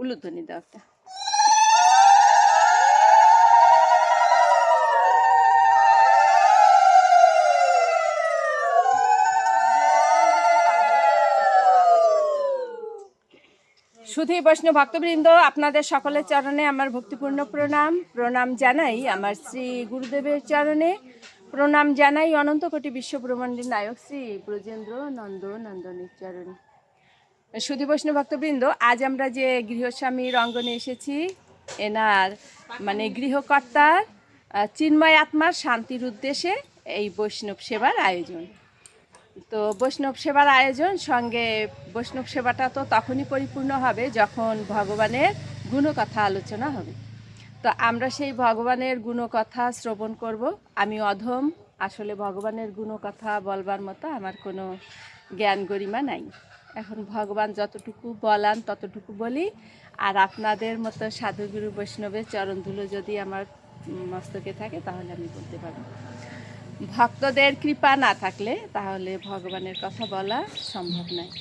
উলুধ্বনি দাও সুধী বৈষ্ণব ভক্তবৃন্দ, আপনাদের সকলের চরণে আমার ভক্তিপূর্ণ প্রণাম। প্রণাম জানাই আমার শ্রী গুরুদেবের চরণে। প্রণাম জানাই অনন্ত কোটি বিশ্ব ব্রহ্মাণ্ডের নায়ক শ্রী ব্রজেন্দ্র নন্দ নন্দনের চরণে। সুধী বৈষ্ণব ভক্তবৃন্দ, আজ আমরা যে গৃহস্বামীর অঙ্গনে এসেছি, এনার মানে গৃহকর্তার চিন্ময় আত্মার শান্তির উদ্দেশ্যে এই বৈষ্ণব সেবার আয়োজন। তো বৈষ্ণব সেবার আয়োজন সঙ্গে বৈষ্ণব সেবাটা তো তখনই পরিপূর্ণ হবে যখন ভগবানের গুণকথা আলোচনা হবে। তো আমরা সেই ভগবানের গুণকথা শ্রবণ করব। আমি অধম, আসলে ভগবানের গুণকথা বলবার মতো আমার কোনো জ্ঞান গরিমা নাই। এখন ভগবান যতটুকু বলান ততটুকু বলি। আর আপনাদের মতো সাধুগুরু বৈষ্ণবের চরণধুলো যদি আমার মস্তকে থাকে, তাহলে আমি বলতে পারব। ভক্তদের কৃপা না থাকলে তাহলে ভগবানের কথা বলা সম্ভব নয়।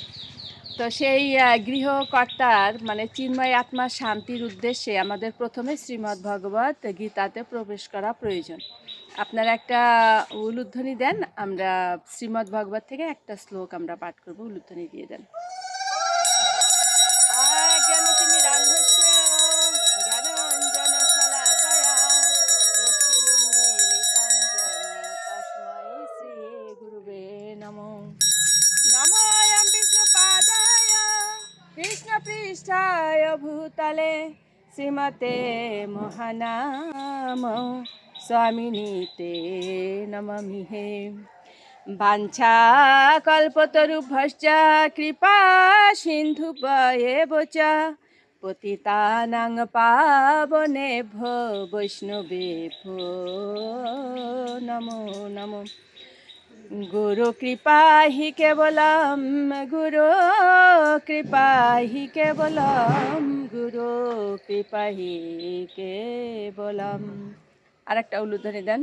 তো সেই গৃহকর্তার মানে চিন্ময় আত্মার শান্তির উদ্দেশ্যে আমাদের প্রথমে শ্রীমদ্ ভগবত গীতাতে প্রবেশ করা প্রয়োজন। আপনারা একটা উলুধ্বনি দেন, আমরা শ্রীমদ্ ভগবত থেকে একটা শ্লোক আমরা পাঠ করব, উলুধ্বনি দিয়ে দেন। জ্ঞানতিমিরান্ধস্য জ্ঞানাঞ্জনশলাকয়া চক্ষুরুন্মীলিতাং যেন স্বামিনী তে নমামি হে বাঞ্ছা কল্পতরুভশ্চ কৃপা সিন্ধু বচ পতিতানাং পাবনেভ্যো বৈষ্ণবেভ্যো নমো নমো গুরু কৃপা হি কেবলম গুরু কৃপা হি কেবলম গুরু কৃপা হি কেবলম আর একটা উলুধ্বনি দেন।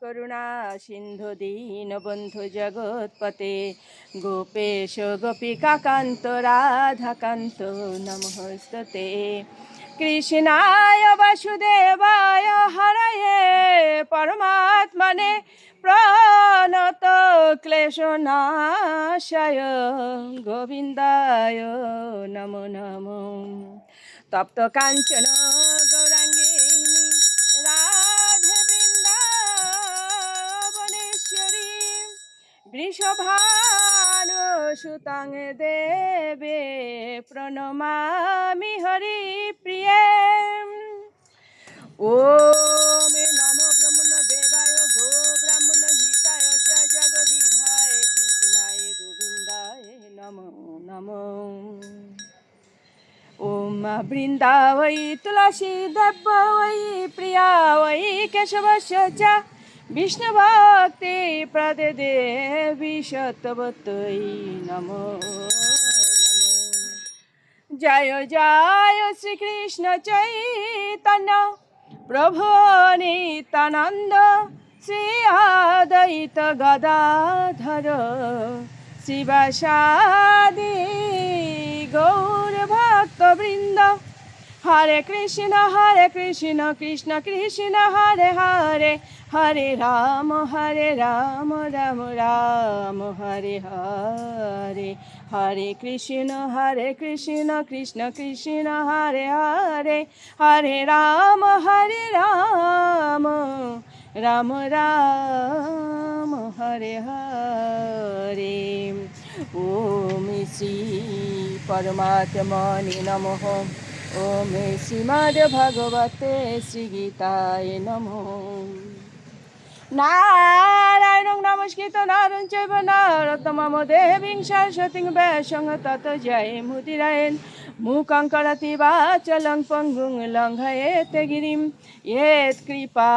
করুণা সিন্ধু দীন বন্ধু জগৎপতে। গোপেশ গোপিকা কান্ত রাধাকান্ত নমস্তে কৃষ্ণায় বাসুদেবায় হরয়ে পরমাত্মনে প্রণত ক্লেশনাশয় গোবিন্দায় নমো নমো। তপ্ত কাঞ্চন সভানো সুতাং দেবে প্রণমামি হরি প্রিয়ে। ও মে নম ব্রহ্মণ দেবায় গো ব্রাহ্মণ গীতায় চ জগদিধায় কৃষ্ণায় গোবিন্দায় নম নম। ওম বৃন্দাবৈ তুলসী দেব প্রিয়া ওই কেশবস্য চা বিষ্ণুভক্তি প্রদে দেবী শতবতৈ নমো নমো। জয় জয় শ্রীকৃষ্ণ চৈতন্য প্রভু নিত্যানন্দ শ্রী গদাধর শিবাসাদি গৌর ভক্তবৃন্দ হরে কৃষ্ণ হরে কৃষ্ণ কৃষ্ণ কৃষ্ণ হরে হরে হরে রাম হরে রাম রাম রাম হরে হরে হরে কৃষ্ণ হরে কৃষ্ণ কৃষ্ণ কৃষ্ণ হরে হরে হরে রাম হরে রাম রাম রাম হরে হরে ওম শ্রী পরমাত্মনি নমঃ ওম শ্রীমদ ভগবতে শ্রীগীতায় নমঃ। নারায়ণ নমস্কৃত নারায়ণ চৈব নারতমম দেবীং সরস্বতীং ব্যাসং তত জয় মুদিরায়ণ। মুখং করতি বাচলং পঙ্গুং লঙ্ঘয়েতে গিরিম येत् কৃপা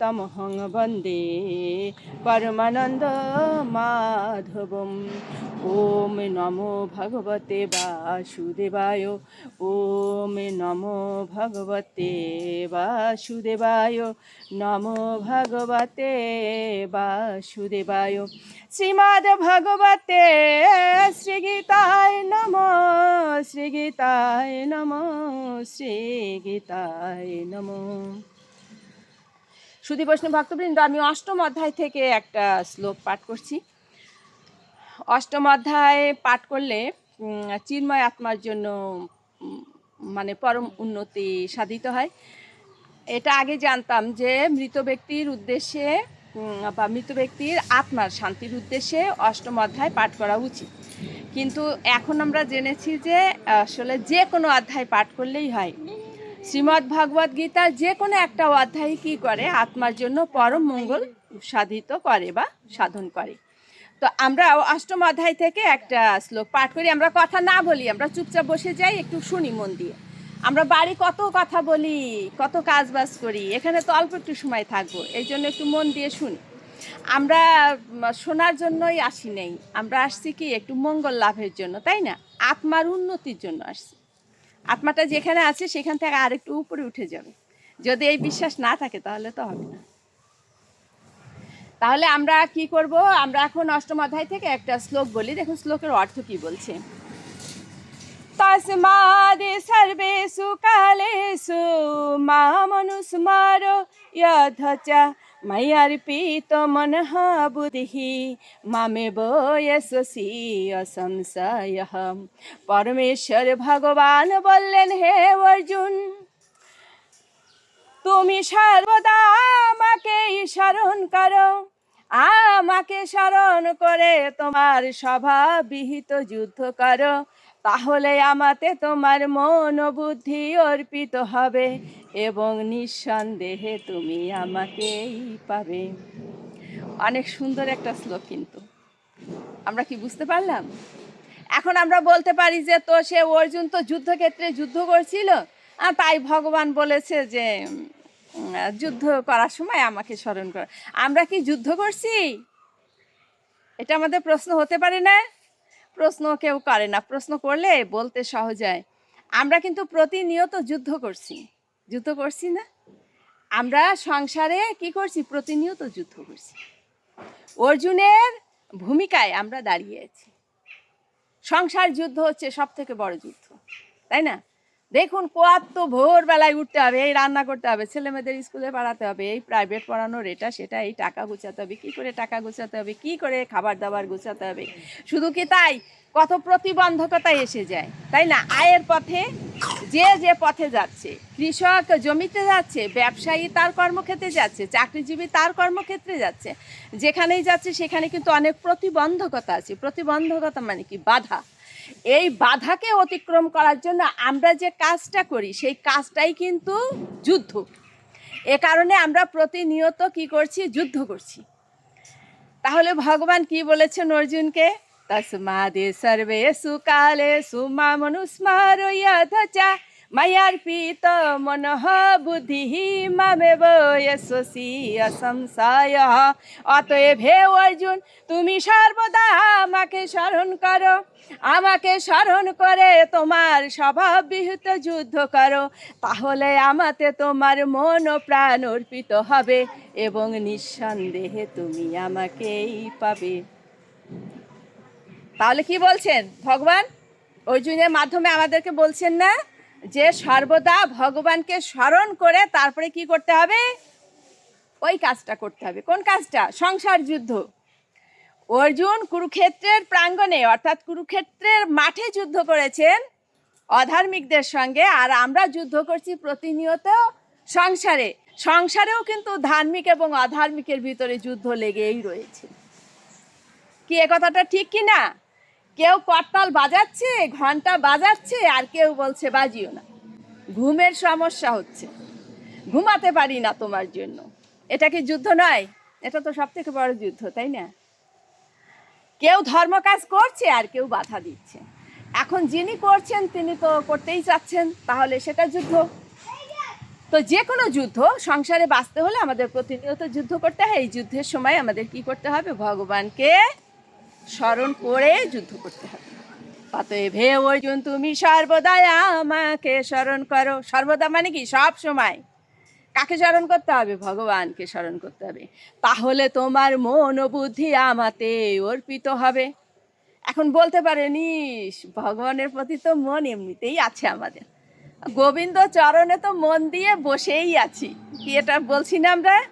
তমহং বন্দে পরমানন্দ মাধবম ওম নমো ভগবতে বাসুদেবায় ওম নমো ভগবতে বাসুদেবায় নমো ভগবতে বাসুদেবায় শ্রীমদ্ ভগবতে শ্রীগীতায় নম শ্রীগীতায় নম শ্রীগীতায় নম। সুধী বৈষ্ণব ভক্তবৃন্দ, আমি অষ্টম অধ্যায় থেকে একটা শ্লোক পাঠ করছি। অষ্টম অধ্যায় পাঠ করলে চিন্ময় আত্মার জন্য মানে পরম উন্নতি সাধিত হয়। এটা আগে জানতাম যে মৃত ব্যক্তির উদ্দেশ্যে বা মৃত ব্যক্তির আত্মার শান্তির উদ্দেশ্যে অষ্টম অধ্যায় পাঠ করা উচিত। কিন্তু এখন আমরা জেনেছি যে, আসলে যে কোনো অধ্যায় পাঠ করলেই হয়। শ্রীমদ্ ভগবদ গীতার যে কোনো একটা অধ্যায় কি করে? আত্মার জন্য পরম মঙ্গল সাধিত করে বা সাধন করে। তো আমরা অষ্টম অধ্যায় থেকে একটা শ্লোক পাঠ করি। আমরা কথা না বলি, আমরা চুপচাপ বসে যাই, একটু শুনি মন দিয়ে। আমরা বাড়ি কত কথা বলি, কত কাজ বাজ করি, এখানে তো অল্প একটু সময় থাকব, এই জন্য একটু মন দিয়ে শুনি। আমরা শোনার জন্যই আসি নেই, আমরা আসছি কি একটু মঙ্গল লাভের জন্য, তাই না? আত্মার উন্নতির জন্য আসছি। আত্মাটা যেখানে আছে, সেখান থেকে আরেকটু উপরে উঠে যাবে। যদি এই বিশ্বাস না থাকে, তাহলে তো হবে না। তাহলে আমরা কি করব? আমরা এখন অষ্টম অধ্যায় থেকে একটা শ্লোক বলি। দেখুন, শ্লোকের অর্থ কি বলছে? তস্মাদে সর্বেষু কালেষু মামনুস্মার যথ চ ময়্যর্পিত মনঃ বুদ্ধিঃ মামেব যশসি অসংশয় পরমেশ্বর ভগবান বললেন হে অর্জুন তুমি সর্বদা আমাকে স্মরণ করো। আমাকে স্মরণ করে তোমার স্বভাববিহিত যুদ্ধ করো। তাহলে আমাতে তোমার মন বুদ্ধি অর্পিত হবে এবং নিঃসন্দেহে তুমি আমাকেই পাবে। অনেক সুন্দর একটা শ্লোক কিন্তু। আমরা কি বুঝতে পারলাম? এখন আমরা বলতে পারি যে, তো সে অর্জুন তো যুদ্ধক্ষেত্রে যুদ্ধ করছিল আর তাই ভগবান বলেছে যে যুদ্ধ করার সময় আমাকে স্মরণ কর। আমরা কি যুদ্ধ করছি? এটা আমাদের প্রশ্ন হতে পারে না? প্রশ্ন কেউ করে না। প্রশ্ন করলে বলতে সহজ হয়। আমরা কিন্তু প্রতিনিয়ত যুদ্ধ করছি। যুদ্ধ করছি না। আমরা সংসারে কি করছি? প্রতিনিয়ত যুদ্ধ করছি। অর্জুনের ভূমিকায় আমরা দাঁড়িয়ে আছি। সংসার যুদ্ধ হচ্ছে সব থেকে বড় যুদ্ধ, তাই না? দেখুন, কত ভোরবেলায় উঠতে হবে, এই রান্না করতে হবে, ছেলে মেয়েদের স্কুলে পড়াতে হবে, এই প্রাইভেট পড়ানোর এটা, সেটা, এই টাকা গুছাতে হবে, কি করে টাকা গুছাতে হবে, কি করে খাবার দাবার গুছাতে হবে, শুধু কি তাই? কত প্রতিবন্ধকতা এসে যায়, তাই না? আয়ের পথে যে যে পথে যাচ্ছে, কৃষক জমিতে যাচ্ছে, ব্যবসায়ী তার কর্মক্ষেত্রে যাচ্ছে, চাকরিজীবী তার কর্মক্ষেত্রে যাচ্ছে, যেখানেই যাচ্ছে, সেখানে কিন্তু অনেক প্রতিবন্ধকতা আছে, প্রতিবন্ধকতা মানে কি? বাধা। এই বাধাকে অতিক্রম করার জন্য আমরা যে কাজটা করি, সেই কাজটাই কিন্তু যুদ্ধ। এ কারণে আমরা প্রতিনিয়ত কি করছি, যুদ্ধ করছি। তাহলে ভগবান কি বলেছেন অর্জুনকে? তসমাদে সর্বে সুকালে সুমা মনুস্মার যথা ময়ার্পিত মনঃ বুদ্ধি মামেব যশসি অসংশয়। অতএব হে অর্জুন, তুমি সর্বদা আমাকে স্মরণ করো। আমাকে স্মরণ করে তোমার স্বভাববিহিত যুদ্ধ করো। তাহলে আমাতে তোমার মন ও প্রাণ অর্পিত হবে এবং নিঃসন্দেহে তুমি আমাকেই পাবে। তাহলে কি বলছেন? ভগবান, অর্জুনের মাধ্যমে আমাদেরকে বলছেন না? যে সর্বদা ভগবানকে স্মরণ করে তারপরে কি করতে হবে? ওই কাজটা করতে হবে। কোন কাজটা? সংসার যুদ্ধ। অর্জুন কুরুক্ষেত্রের প্রাঙ্গণে, অর্থাৎ কুরুক্ষেত্রের মাঠে যুদ্ধ করেছেন অধার্মিকদের সঙ্গে, আর আমরা যুদ্ধ করছি প্রতিনিয়ত সংসারে। সংসারেও কিন্তু ধার্মিক এবং অধার্মিকের ভিতরে যুদ্ধ লেগেই রয়েছে। কি এ কথাটা ঠিক কি না কেউ করতাল বাজাচ্ছে ঘণ্টা বাজাচ্ছে, আর কেউ বলছে বাজিও না। ঘুমের সমস্যা হচ্ছে। ঘুমাতে পারি না তোমার জন্য। এটা কি যুদ্ধ নয়? এটা তো সব থেকে বড় যুদ্ধ, তাই না? কেউ ধর্ম কাজ করছে, আর কেউ বাধা দিচ্ছে। এখন যিনি করছেন, তিনি তো করতেই চাচ্ছেন, তাহলে সেটা যুদ্ধ। তো যে কোনো যুদ্ধ, সংসারে বাঁচতে হলে আমাদের প্রতিনিয়ত যুদ্ধ করতে হয়। এই যুদ্ধের সময় আমাদের কি করতে হবে? ভগবানকে স্মরণ করে যুদ্ধ করতে হবে। অতএব হে অর্জুন, তুমি সর্বদাই আমাকে স্মরণ করো। সর্বদা মানে কি? সব সময়। কাকে স্মরণ করতে হবে? ভগবানকে স্মরণ করতে হবে। তাহলে তোমার মন বুদ্ধি আমাতে অর্পিত হবে। এখন বলতে পারেনিস ভগবানের প্রতি তো মন এমনিতেই আছে আমাদের। গোবিন্দ চরণে তো মন দিয়ে বসেই আছি। কি এটা বলছি না আমরা?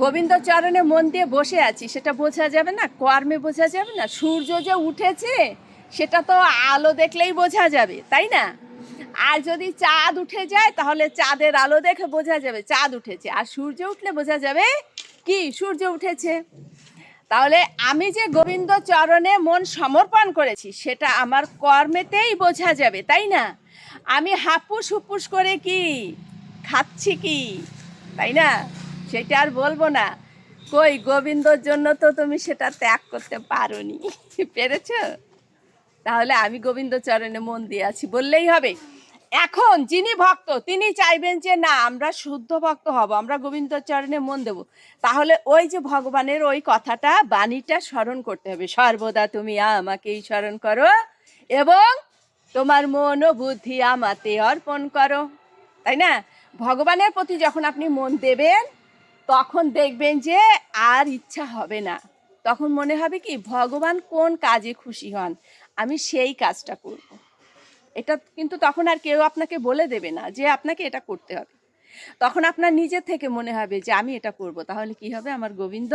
গোবিন্দ চরণে মন দিয়ে বসে আছি, সেটা বোঝা যাবে না, কর্মে বোঝা যাবে না, সূর্য যে উঠেছে, সেটা তো আলো দেখলেই বোঝা যাবে, তাই না? আর যদি চাঁদ উঠে যায়, তাহলে চাঁদের আলো দেখে বোঝা যাবে, চাঁদ উঠেছে। আর সূর্য উঠলে বোঝা যাবে কি? সূর্য উঠেছে। তাহলে আমি যে গোবিন্দ চরণে মন সমর্পণ করেছি, সেটা আমার কর্মেতেই বোঝা যাবে, তাই না? আমি হাপুস হুপুস করে কি? খাচ্ছি কি? তাই না? সেটা আর বলব না। কই, গোবিন্দর জন্য তো তুমি সেটা ত্যাগ করতে পারোনি। পেরেছ? তাহলে আমি গোবিন্দ চরণে মন দিয়ে আছি, বললেই হবে। এখন যিনি ভক্ত, তিনি চাইবেন যে না, আমরা শুদ্ধ ভক্ত হব, আমরা গোবিন্দ চরণে মন দেব। তাহলে ওই যে ভগবানের ওই কথাটা বাণীটা স্মরণ করতে হবে। সর্বদা তুমি আমাকেই স্মরণ করো এবং তোমার মন ও বুদ্ধি আমাতে অর্পণ করো। তাই না? ভগবানের প্রতি যখন আপনি মন দেবেন তখন দেখবেন যে আর ইচ্ছা হবে না। তখন মনে হবে কি, ভগবান কোন কাজে খুশি হন, আমি সেই কাজটা করব। এটা কিন্তু তখন আর কেউ আপনাকে বলে দেবে না যে আপনাকে এটা করতে হবে। তখন আপনার নিজের থেকে মনে হবে যে আমি এটা করব, তাহলে কি হবে? আমার গোবিন্দ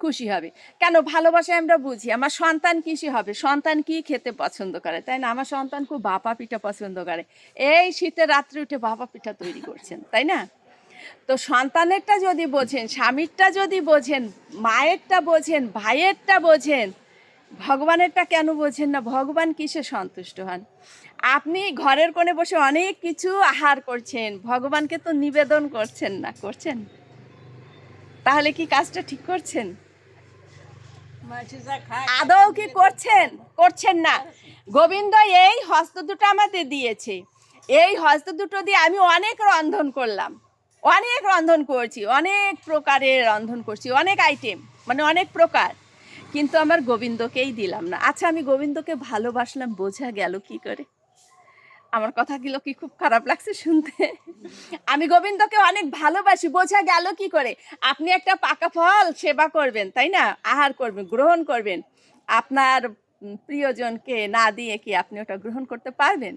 খুশি হবে। কেন? ভালোবাসায় আমরা বুঝি, আমার সন্তান কিসে হবে, সন্তান কি খেতে পছন্দ করে? তাই না? আমার সন্তান খুব বাপা পিঠা পছন্দ করে। এই শীতের রাত্রে উঠে বাপা পিঠা তৈরি করছেন, তাই না? তো সন্তানেরটা যদি বোঝেন স্বামীরটা যদি বোঝেন মায়েরটা বোঝেন ভাইয়েরটা বোঝেন ভগবানেরটা কেন বোঝেন না? ভগবান কিসে সন্তুষ্ট হন? আপনি ঘরের কোণে বসে অনেক কিছু আহার করছেন ভগবানকে তো নিবেদন করছেন না করছেন? তাহলে কি কাজটা ঠিক করছেন? আদৌ কি করছেন? করছেন না। গোবিন্দ এই হস্ত দুটো আমাদের দিয়েছে। এই হস্ত দুটো দিয়ে আমি অনেক রন্ধন করলাম। অনেক রন্ধন করছি, অনেক প্রকারের রন্ধন করছি, অনেক আইটেম মানে অনেক প্রকার। কিন্তু আমার গোবিন্দকেই দিলাম না। আচ্ছা আমি গোবিন্দকে ভালোবাসলাম, বোঝা গেল কি করে? আমার কথাগুলো কি খুব খারাপ লাগছে শুনতে? আমি গোবিন্দকে অনেক ভালোবাসি, বোঝা গেল কি করে? আপনি একটা পাকা ফল সেবা করবেন, তাই না? আহার করবেন, গ্রহণ করবেন। আপনার প্রিয়জনকে না দিয়ে কি আপনি ওটা গ্রহণ করতে পারবেন?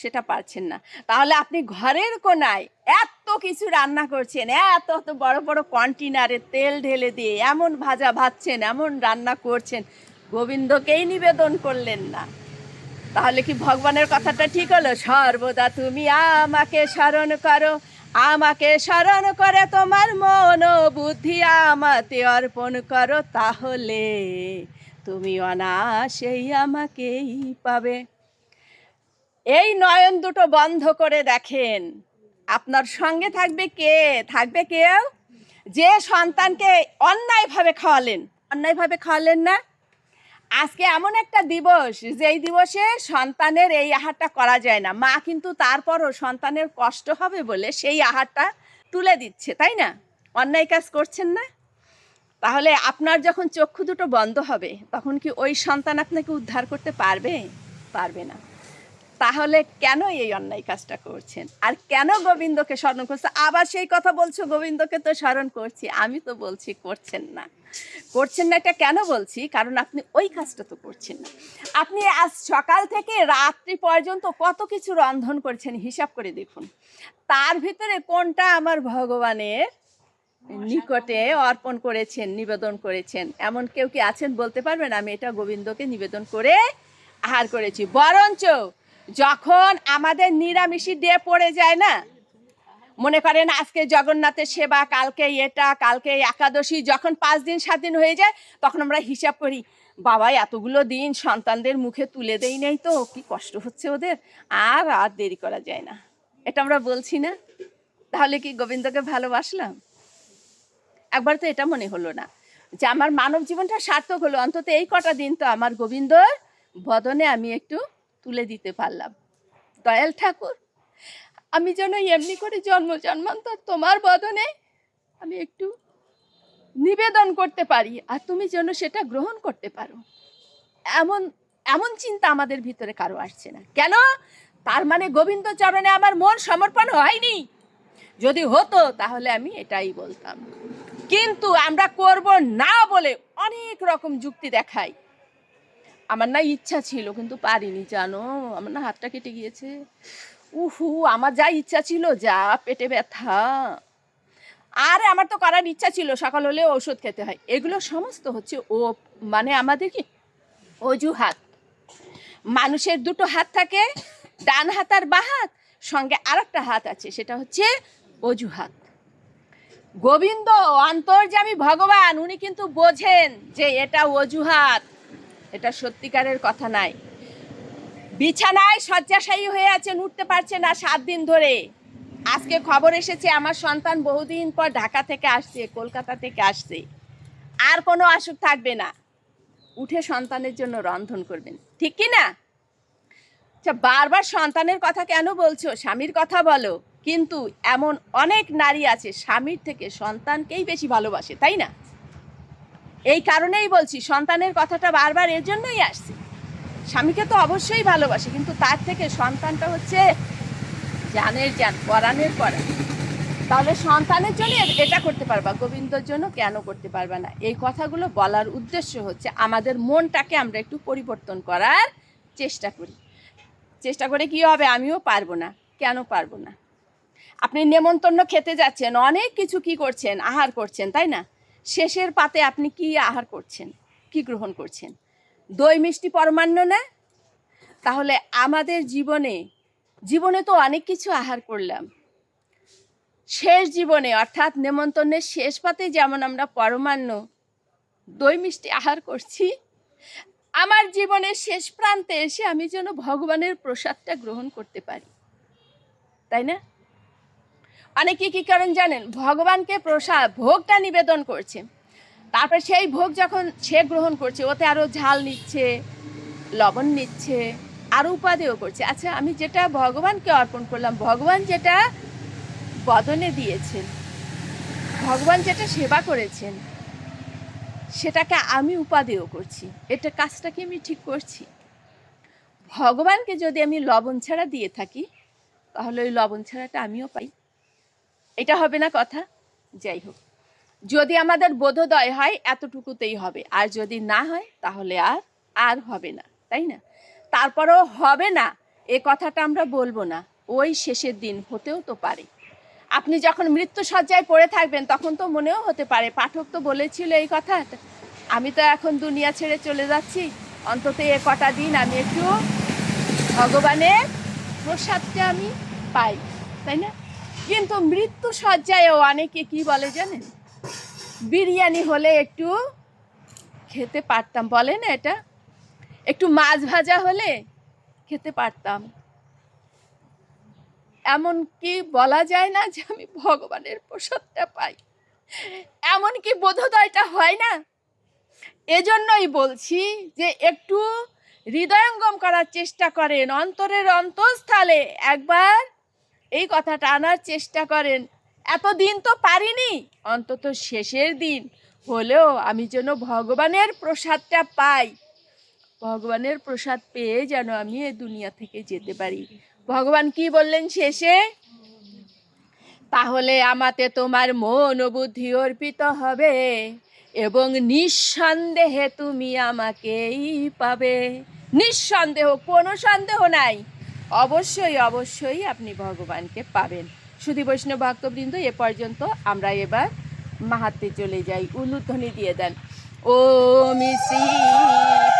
সেটা পারছেন না। তাহলে আপনি ঘরের কোনায় এত কিছু রান্না করছেন, এত এত বড় বড় কন্টেনারে তেল ঢেলে দিয়ে এমন ভাজা ভাজছেন, এমন রান্না করছেন, গোবিন্দকেই নিবেদন করলেন না। তাহলে কি ভগবানের কথাটা ঠিক হলো? সর্বদা তুমি আমাকে স্মরণ করো, আমাকে স্মরণ করে তোমার মন বুদ্ধি আমাতে অর্পণ করো, তাহলে তুমি অনাসেই আমাকেই পাবে। এই নয়ন দুটো বন্ধ করে দেখেন। আপনার সঙ্গে থাকবে কে? থাকবে কেউ? যে সন্তানকে অন্যায়ভাবে খাওয়ালেন। অন্যায়ভাবে খাওয়ালেন না? আজকে এমন একটা দিবস, যেই দিবসে সন্তানের এই আহারটা করা যায় না। মা কিন্তু তারপরও সন্তানের কষ্ট হবে বলে সেই আহারটা তুলে দিচ্ছে, তাই না? অন্যায় কাজ করছেন না? তাহলে আপনার যখন চক্ষু দুটো বন্ধ হবে, তখন কি ওই সন্তান আপনাকে উদ্ধার করতে পারবে? পারবে না। তাহলে কেন এই অন্যায় কাজটা করছেন? আর কেন গোবিন্দকে স্মরণ করছে? আবার সেই কথা বলছো, গোবিন্দকে তো স্মরণ করছি। আমি তো বলছি, করছেন না। করছেন না এটা কেন বলছি? কারণ আপনি ওই কাজটা তো করছেন না। আপনি আজ সকাল থেকে রাত্রি পর্যন্ত কত কিছু রন্ধন করছেন, হিসাব করে দেখুন। তার ভিতরে কোনটা আমার ভগবানের নিকটে অর্পণ করেছেন, নিবেদন করেছেন? এমন কেউ কি আছেন বলতে পারবেন? আমি এটা গোবিন্দকে নিবেদন করে আহার করেছি। বরঞ্চ যখন আমাদের নিরামিষি ডে পড়ে যায় না, মনে করেন আজকে জগন্নাথের সেবা, কালকে এটা, কালকে একাদশী, যখন পাঁচ দিন, সাত দিন হয়ে যায়, তখন আমরা হিসাব করি, বাবা, এতগুলো দিন সন্তানদের মুখে তুলে দেই নাই তো, কি কষ্ট হচ্ছে ওদের, আর আর দেরি করা যায় না। এটা আমরা বলছি না। তাহলে কি গোবিন্দকে ভালোবাসলাম? একবার তো এটা মনে হলো না যে আমার মানব জীবনটা সার্থক হলো, অন্তত এই কটা দিন তো আমার গোবিন্দর বদনে আমি একটু তুলে দিতে পারলাম। দয়াল ঠাকুর, আমি যেন এমনি করে জন্ম জন্মান্তর তোমার বদনে আমি একটু নিবেদন করতে পারি আর তুমি যেন সেটা গ্রহণ করতে পারো। এমন এমন চিন্তা আমাদের ভিতরে কারও আসছে না। কেন? তার মানে গোবিন্দ চরণে আমার মন সমর্পণ হয়নি। যদি হতো তাহলে আমি এটাই বলতাম। কিন্তু আমরা করব না বলে অনেক রকম যুক্তি দেখাই। আমার না ইচ্ছা ছিল, কিন্তু পারিনি, জানো? আমার না হাতটা কেটে গিয়েছে। উহু, আমার যা ইচ্ছা ছিল, যা পেটে ব্যথা। আরে, আমার তো করার ইচ্ছা ছিল, সকাল হলে ওষুধ খেতে হয়। এগুলো সমস্ত হচ্ছে ও মানে আমাদের কি? অজুহাত। মানুষের দুটো হাত থাকে, ডান হাত আর বা হাত, সঙ্গে আর একটা হাত আছে, সেটা হচ্ছে অজুহাত। গোবিন্দ অন্তর্যামী ভগবান, উনি কিন্তু বোঝেন যে এটা অজুহাত। এটা সত্যিকারের কথা নাই। বিছানায় শয্যাশায়ী হয়ে আছেন, উঠতে পারছে না সাত দিন ধরে। আজকে খবর এসেছে, আমার সন্তান বহুদিন পর ঢাকা থেকে আসছে, কলকাতা থেকে আসছে। আর কোনো অসুখ থাকবে না। উঠে সন্তানের জন্য রন্ধন করবেন। ঠিক কি না? আচ্ছা বারবার সন্তানের কথা কেন বলছো? স্বামীর কথা বলো। কিন্তু এমন অনেক নারী আছে, স্বামীর থেকে সন্তানকেই বেশি ভালোবাসে, তাই না? এই কারণেই বলছি, সন্তানের কথাটা বারবার এর জন্যই আসছে। স্বামীকে তো অবশ্যই ভালোবাসে, কিন্তু তার থেকে সন্তানটা হচ্ছে জানের জান পরাণের পরাণ তাহলে সন্তানের জন্য এটা করতে পারবা, গোবিন্দর জন্য কেন করতে পারবা না? এই কথাগুলো বলার উদ্দেশ্য হচ্ছে আমাদের মনটাকে আমরা একটু পরিবর্তন করার চেষ্টা করি। চেষ্টা করে কি হবে? আমিও পারব না। কেন পারব না? আপনি নেমন্তন্ন খেতে যাচ্ছেন, অনেক কিছু কি করছেন, আহার করছেন, তাই না? শেষের পাতে আপনি কি আহার করছেন? কি গ্রহণ করছেন? দই মিষ্টি পরমান্ন না? তাহলে আমাদের জীবনে জীবনে তো অনেক কিছু আহার করলাম। শেষ জীবনে, অর্থাৎ নেমন্তন্নের শেষ পাতে যেমন আমরা পরমান্ন দই মিষ্টি আহার করছি, আমার জীবনের শেষ প্রান্তে এসে আমি যেন ভগবানের প্রসাদটা গ্রহণ করতে পারি। তাই না? অনেকে কি করেন জানেন? ভগবানকে প্রসাদ, ভোগটা নিবেদন করছে। তারপর সেই ভোগ যখন সে গ্রহণ করছে, ওতে আরও ঝাল নিচ্ছে, লবণ নিচ্ছে আরও উপাদেয় করছে। আচ্ছা আমি যেটা ভগবানকে অর্পণ করলাম, ভগবান যেটা বদনে দিয়েছেন, ভগবান যেটা সেবা করেছেন, সেটাকে আমি উপাদেয় করছি। এটা কাজটা কি আমি ঠিক করছি? ভগবানকে যদি আমি লবণ ছাড়া দিয়ে থাকি, তাহলে ওই লবণ ছাড়াটা আমিও পাই। এটা হবে না কথা? যাই হোক। যদি আমাদের বোধোদয় হয়, এতটুকুতেই হবে। আর যদি না হয়, তাহলে আর আর হবে না। তাই না? তারপরেও হবে না, এ কথাটা আমরা বলব না। ওই শেষের দিন হতেও তো পারে। আপনি যখন মৃত্যু সজ্জায় পড়ে থাকবেন, তখন তো মনেও হতে পারে। পাঠক তো বলেছিল এই কথা। আমি তো এখন দুনিয়া ছেড়ে চলে যাচ্ছি। অন্তত এ কটা দিন আমি একটু ভগবানের প্রসাদটা আমি পাই। তাই না? কিন্তু মৃত্যু সজ্জায়ও অনেকে কি বলে জানেন? বিরিয়ানি হলে একটু খেতে পারতাম। বলে না এটা? একটু মাছ ভাজা হলে খেতে পারতাম। এমন কি বলা যায় না যে আমি ভগবানের প্রসাদটা পাই? এমন কি বোধোদয়টা হয় না? এজন্যই বলছি যে একটু হৃদয়ঙ্গম করার চেষ্টা করেন। অন্তরের অন্তঃস্থলে একবার এই কথাটা আনার চেষ্টা করেন। এতদিন তো পারিনি। অন্তত শেষের দিন হলেও আমি যেন ভগবানের প্রসাদটা পাই। ভগবানের প্রসাদ পেয়ে যেন আমি এ দুনিয়া থেকে যেতে পারি। ভগবান কি বললেন শেষে? তাহলে আমাতে তোমার মন বুদ্ধি অর্পিত হবে এবং নিঃসন্দেহে তুমি আমাকেই পাবে। নিঃসন্দেহ, কোনো সন্দেহ নাই। অবশ্যই অবশ্যই আপনি ভগবানকে পাবেন। শুধু বৈষ্ণব ভক্তবৃন্দ, এ পর্যন্ত আমরা এবার মাহাত্মে চলে যাই। উলুধ্বনি দিয়ে দেন। ওম শ্রী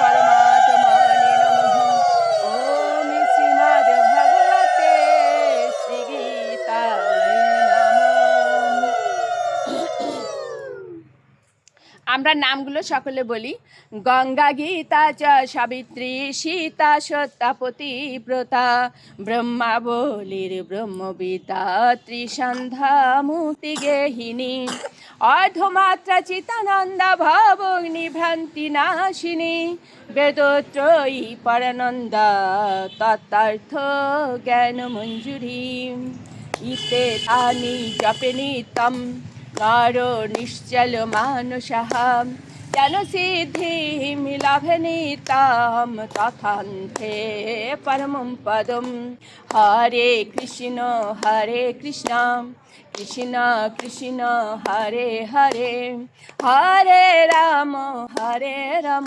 পরমাত্মনে নমঃ ওম শ্রীমদ্ ভগবতে শ্রী গীতায় নমঃ আমরা নামগুলো সকলে বলি। গঙ্গা গীতা চ সাবিত্রী, সীতা সত্যাপতি ব্রতা ব্রহ্মা বলির ব্রহ্মবিদ্যা, ত্রিসন্ধ্যা মুক্তি গেহিনী অর্ধমাত্রা চিতানন্দা ভবগ্নি ভ্রান্তি নাশিনী, বেদত্রয়ী পরানন্দা তত্তার্থ জ্ঞান মঞ্জুরি ইতে তানি জপে নিতম নর নিশ্চল মানসः কেন সিদ্ধি লাভে নিতাম তথান্তে পরমম পদম। হরে কৃষ্ণ হরে কৃষ্ণ কৃষ্ণ কৃষ্ণ, হরে হরে। হরে রাম হরে রাম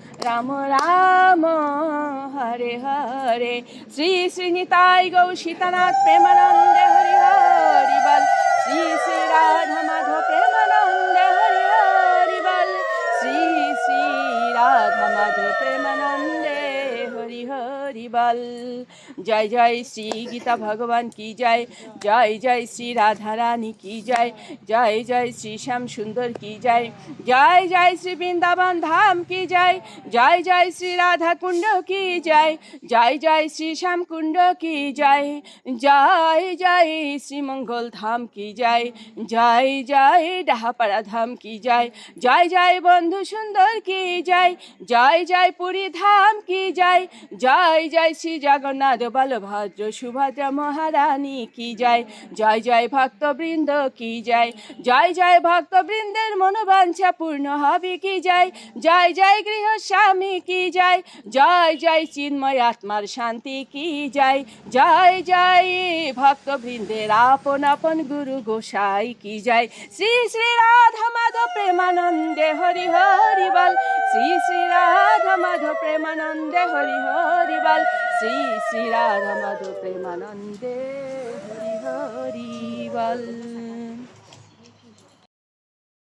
রাম রাম, হরে হরে। শ্রী শ্রীনিতাই গৌ সীতানাথ প্রেমানন্দে হরি হরি বল। শ্রী শ্রী রাধা মাধব প্রেমানন্দে হরি হরি বল। শ্রী শ্রী রাধা মাধব প্রেমানন্দে হরি হরি বল জয় জয় শ্রী গীতা ভগবান কি জয় জয় জয় শ্রী রাধা রানী কি জয় জয় জয় শ্রী শ্যাম সুন্দর কি জয় জয় জয় শ্রী বৃন্দাবন ধাম কি জয় জয় জয় শ্রী রাধা কুণ্ড কি জয় জয় জয় শ্রী শ্যাম কুণ্ড কি জয় জয় জয় শ্রী মঙ্গল ধাম কি জয় জয় জয় ডাহাপাড়া ধাম কি জয় জয় জয় বন্ধু সুন্দর কি জয় জয় জয় পুরী ধাম কি জয় জয় জয় শ্রী জগন্নাথ বলভদ্র সুভদ্রা মহারানী কি জয়? জয় জয় ভক্তবৃন্দ কি জয়? জয় জয় ভক্তবৃন্দের মনোবাঞ্ছা পূর্ণ হবে কি জয়? জয় জয় গৃহ স্বামী কি জয়? জয় জয় চিন্ময় আত্মার শান্তি কি জয়? জয় জয় ভক্তবৃন্দের আপন আপন গুরু গোসাই কি জয়? শ্রী শ্রী রাধা মাধব প্রেমানন্দে হরি হরি বল। শ্রী শ্রী রাধা মাধব প্রেমানন্দে হরি হরি বল শ্রী শ্রী রাধা মাধব প্রেমানন্দে হরি হরি বল